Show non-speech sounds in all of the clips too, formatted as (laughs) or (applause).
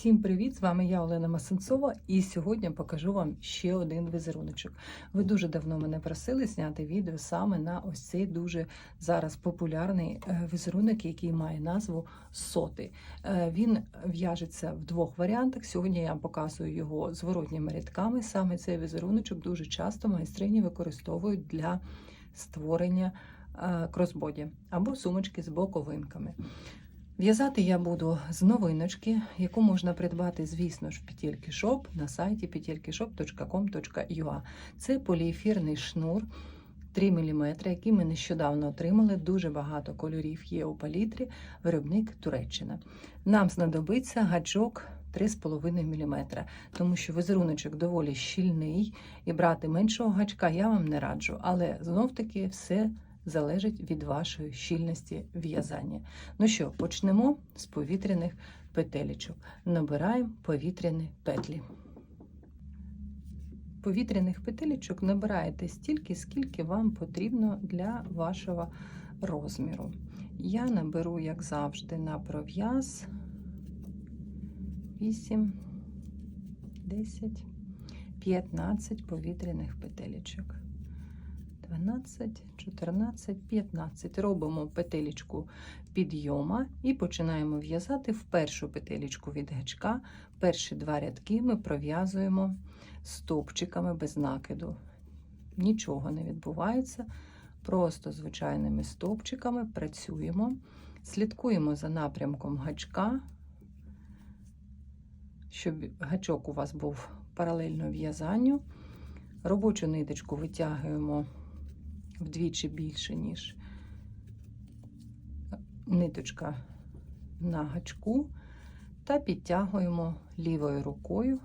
Всім привіт! З вами я Олена Масенцова, і сьогодні покажу вам ще один візеруночок. Ви дуже давно мене просили зняти відео саме на ось цей дуже зараз популярний е, візерунок, який має назву соти. Е, Він в'яжеться в двох варіантах. Сьогодні я вам показую його зворотніми рядками. Саме цей візеруночок дуже часто майстрині використовують для створення е, кросбоді або сумочки з боковинками. В'язати я буду з новиночки, яку можна придбати, звісно ж, в Петельки Shop на сайті petelkishop.com.ua. Це поліефірний шнур 3 мм, який ми нещодавно отримали. Дуже багато кольорів є у палітрі, виробник Туреччина. Нам знадобиться гачок 3,5 мм, тому що візеруночок доволі щільний, і брати меншого гачка я вам не раджу, але знов-таки все залежить від вашої щільності в'язання. Ну що, почнемо з повітряних петелечок. Набираємо повітряні петлі. Повітряних петелечок набираєте стільки, скільки вам потрібно для вашого розміру. Я наберу, як завжди, на пров'яз 8, 10, 15 повітряних петелечок. 12, 14, 15. Робимо петелечку підйома і починаємо в'язати в першу петелечку від гачка. Перші два рядки ми пров'язуємо стовпчиками без накиду. Нічого не відбувається. Просто звичайними стовпчиками працюємо, слідкуємо за напрямком гачка, щоб гачок у вас був паралельно в'язанню. Робочу ниточку витягуємо вдвічі більше, ніж ниточка на гачку, та підтягуємо лівою рукою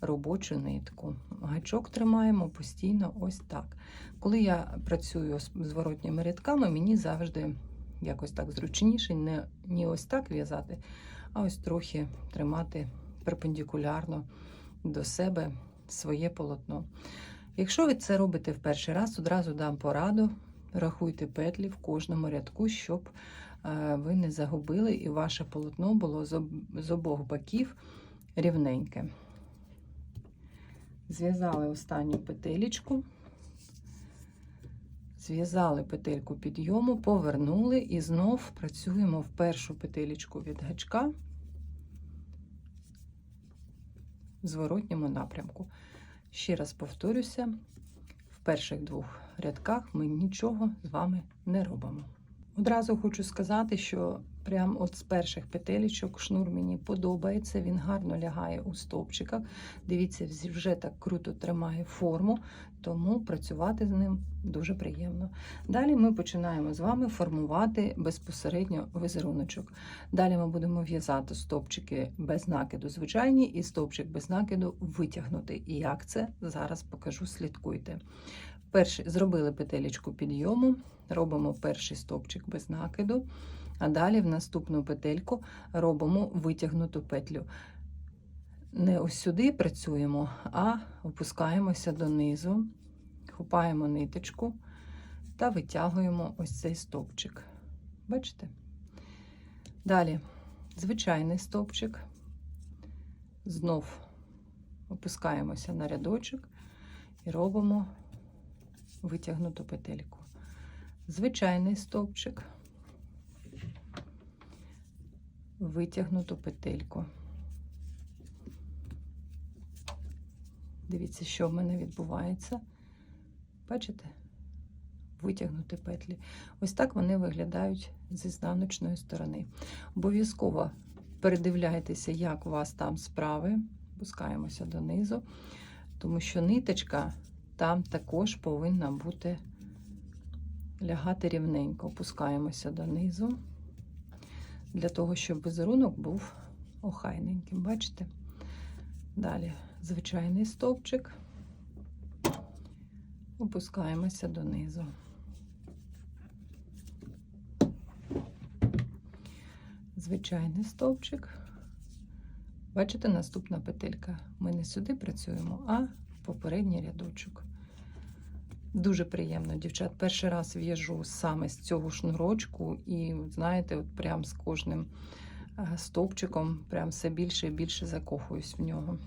робочу нитку. Гачок тримаємо постійно ось так. Коли я працюю з зворотніми рядками, мені завжди якось так зручніше, не, не ось так в'язати, а ось трохи тримати перпендикулярно до себе своє полотно. Якщо ви це робите в перший раз, одразу дам пораду. Рахуйте петлі в кожному рядку, щоб ви не загубили і ваше полотно було з обох боків рівненьке. Зв'язали останню петелечку, зв'язали петельку підйому, повернули і знов працюємо в першу петелечку від гачка в зворотньому напрямку. Ще раз повторюся, в перших двох рядках ми нічого з вами не робимо. Одразу хочу сказати, що прямо от з перших петелечок шнур мені подобається, він гарно лягає у стовпчиках. Дивіться, вже так круто тримає форму, тому працювати з ним дуже приємно. Далі ми починаємо з вами формувати безпосередньо візеруночок. Далі ми будемо в'язати стовпчики без накиду звичайні і стовпчик без накиду витягнути. І як це зараз покажу, слідкуйте. Перший зробили петелечку підйому, робимо перший стовпчик без накиду, а далі в наступну петельку робимо витягнуту петлю. Не ось сюди працюємо, а опускаємося донизу, хопаємо ниточку та витягуємо ось цей стовпчик. Бачите? Далі звичайний стовпчик, знов опускаємося на рядочок і робимо витягнуту петельку. Звичайний стовпчик, витягнуту петельку. Дивіться, що в мене відбувається. Бачите? Витягнути петлі. Ось так вони виглядають зі знаночної сторони. Обов'язково передивляйтеся, як у вас там справи. Пускаємося донизу, тому що ниточка там також повинна бути лягати рівненько. Опускаємося донизу, для того, щоб візерунок був охайненьким. Бачите? Далі звичайний стовпчик, опускаємося донизу. Звичайний стовпчик. Бачите, наступна петелька. Ми не сюди працюємо, а попередній рядочок. Дуже приємно, дівчат. Перший раз в'яжу саме з цього шнурочку, і, знаєте, от прям з кожним е, стовпчиком прям все більше і більше закохуюсь в нього.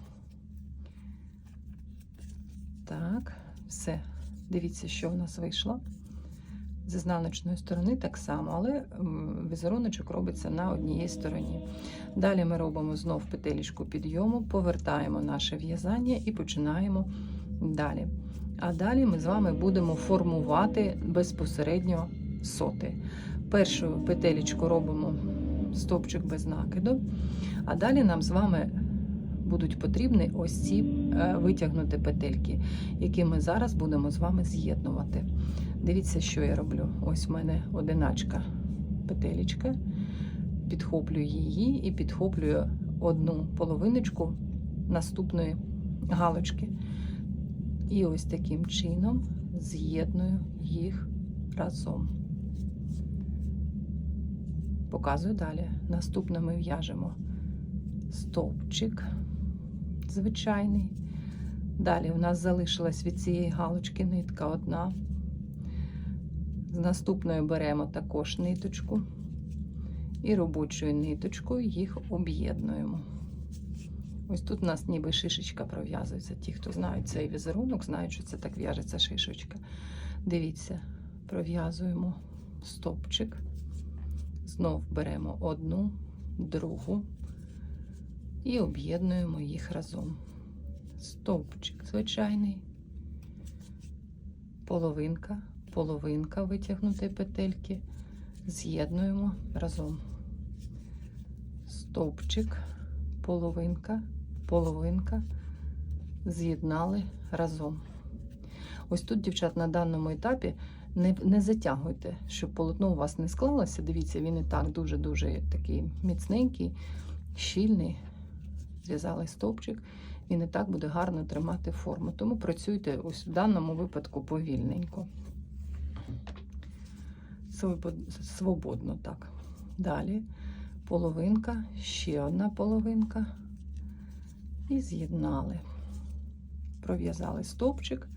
Так, все. Дивіться, що в нас вийшло. З ізнаночної сторони так само, але візеруночок робиться на одній стороні. Далі ми робимо знов петелечку підйому, повертаємо наше в'язання і починаємо далі. А далі ми з вами будемо формувати безпосередньо соти. Першу петелечку робимо стовпчик без накиду, а далі нам з вами будуть потрібні ось ці е, витягнуті петельки, які ми зараз будемо з вами з'єднувати. Дивіться, що я роблю. Ось в мене одиначка петелечка. Підхоплюю її і підхоплюю одну половиночку наступної галочки. І ось таким чином з'єдную їх разом. Показую далі. Наступно ми в'яжемо стовпчик звичайний. Далі у нас залишилась від цієї галочки нитка одна. З наступною беремо також ниточку і робочою ниточкою їх об'єднуємо. Ось тут у нас ніби шишечка пров'язується. Ті, хто знають цей візерунок, знають, що це так в'яжеться шишечка. Дивіться, пров'язуємо стопчик, знов беремо одну, другу і об'єднуємо їх разом. Стовпчик звичайний, половинка, половинка витягнутої петельки, з'єднуємо разом. Стовпчик, половинка, половинка, з'єднали разом. Ось тут, дівчат, на даному етапі не, не затягуйте, щоб полотно у вас не склалося. Дивіться, він і так дуже-дуже такий міцненький, щільний. Зв'язали стовпчик, він і так буде гарно тримати форму. Тому працюйте ось в даному випадку повільненько. Свободно так. Далі половинка, ще одна половинка. І з'єднали. Пров'язали стовпчик.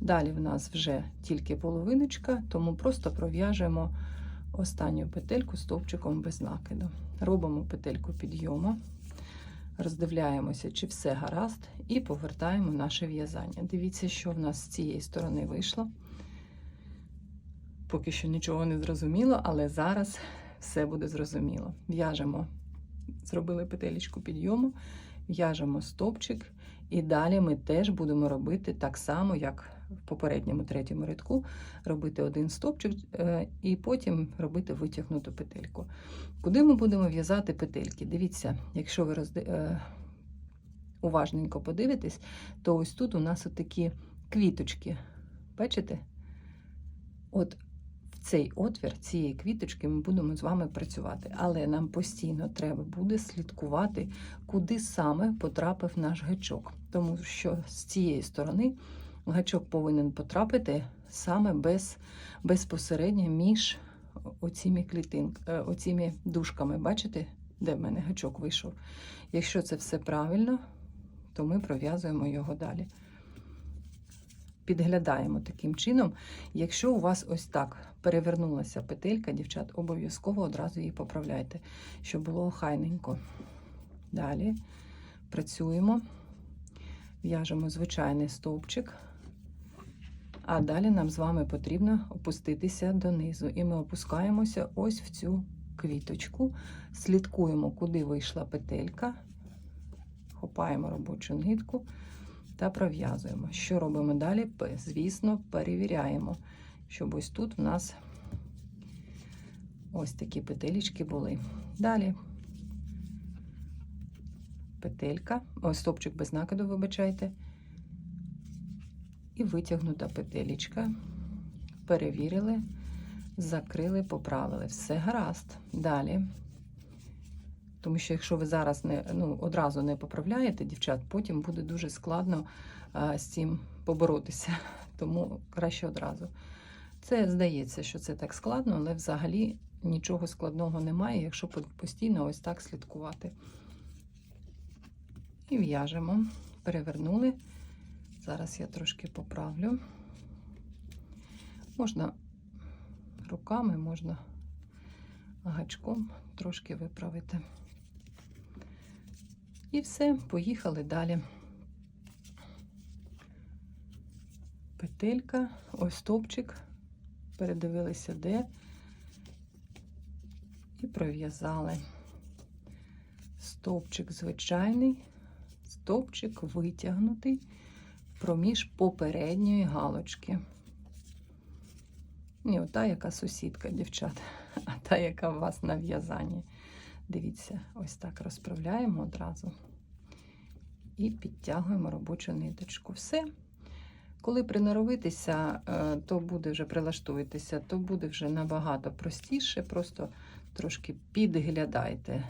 Далі в нас вже тільки половиночка, тому просто пров'яжемо останню петельку стовпчиком без накиду. Робимо петельку підйому, роздивляємося, чи все гаразд, і повертаємо наше в'язання. Дивіться, що в нас з цієї сторони вийшло. Поки що нічого не зрозуміло, але зараз все буде зрозуміло. В'яжемо, зробили петелечку підйому, в'яжемо стовпчик, і далі ми теж будемо робити так само, як в попередньому третьому рядку, робити один стовпчик е, і потім робити витягнуту петельку. Куди ми будемо в'язати петельки? Дивіться, якщо ви розди... Е, уважненько подивитесь, то ось тут у нас такі квіточки. Бачите? От цей отвір цієї квіточки ми будемо з вами працювати, але нам постійно треба буде слідкувати, куди саме потрапив наш гачок. Тому що з цієї сторони гачок повинен потрапити саме без, безпосередньо між оціми, клітин, оціми дужками. Бачите, де в мене гачок вийшов? Якщо це все правильно, то ми пров'язуємо його далі. Підглядаємо таким чином. Якщо у вас ось так перевернулася петелька, дівчат, обов'язково одразу її поправляйте, щоб було охайненько. Далі працюємо, в'яжемо звичайний стовпчик, а далі нам з вами потрібно опуститися донизу. І ми опускаємося ось в цю квіточку, слідкуємо, куди вийшла петелька, хопаємо робочу нитку та пров'язуємо. Що робимо далі? Звісно, перевіряємо, щоб ось тут в нас ось такі петелечки були. Далі петелька, ось стопчик без накиду, вибачайте, і витягнута петелечка. Перевірили, закрили, поправили. Все гаразд. Далі. Тому що якщо ви зараз не ну, одразу не поправляєте дівчат, потім буде дуже складно а, з цим поборотися. (laughs) Тому краще одразу. Це здається, що це так складно, але взагалі нічого складного немає, якщо постійно ось так слідкувати. І в'яжемо, перевернули. Зараз я трошки поправлю. Можна руками, можна гачком. трошки виправити. І все, поїхали далі. Петелька, ось стовпчик, передивилися де і пров'язали. Стовпчик звичайний, стовпчик витягнутий проміж попередньої галочки. Не ота, яка сусідка, дівчат, а та, яка у вас на в'язанні. Дивіться, ось так розправляємо одразу і підтягуємо робочу ниточку. Все. Коли приноровитися, е, то буде вже прилаштуєтеся, то буде вже набагато простіше. Просто трошки підглядайте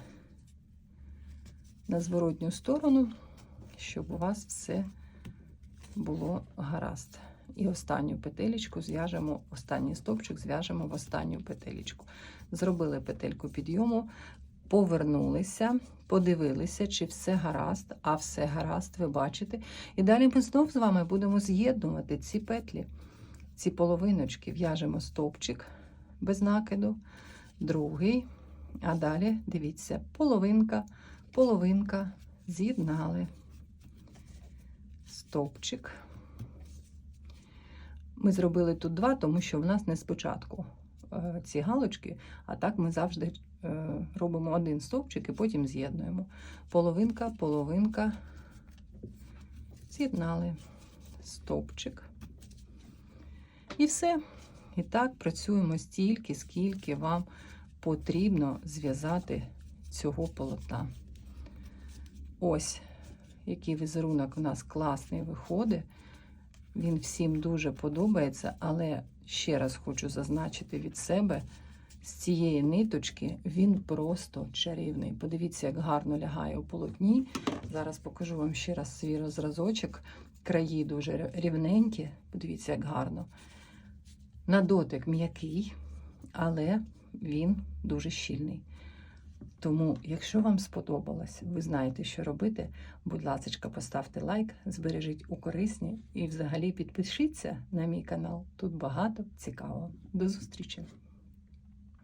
на зворотню сторону, щоб у вас все було гаразд. І останню петелечку зв'яжемо, останній стовпчик зв'яжемо в останню петелечку. Зробили петельку підйому, повернулися, подивилися, чи все гаразд, а все гаразд, ви бачите. І далі ми знов з вами будемо з'єднувати ці петлі, ці половиночки. В'яжемо стовпчик без накиду, другий. А далі, дивіться, половинка, половинка, з'єднали. Стовпчик. Ми зробили тут два, тому що в нас не спочатку е, ці галочки, а так ми завжди робимо один стовпчик і потім з'єднуємо. Половинка, половинка, з'єднали стовпчик. І все. І так працюємо стільки, скільки вам потрібно зв'язати цього полотна. Ось який візерунок у нас класний виходить. Він всім дуже подобається, але ще раз хочу зазначити від себе, з цієї ниточки він просто чарівний. Подивіться, як гарно лягає у полотні. Зараз покажу вам ще раз свій розразочок. Краї дуже рівненькі. Подивіться, як гарно. На дотик м'який, але він дуже щільний. Тому, якщо вам сподобалось, ви знаєте, що робити. Будь ласка, поставте лайк, збережіть у корисні і взагалі підпишіться на мій канал. Тут багато цікавого. До зустрічі!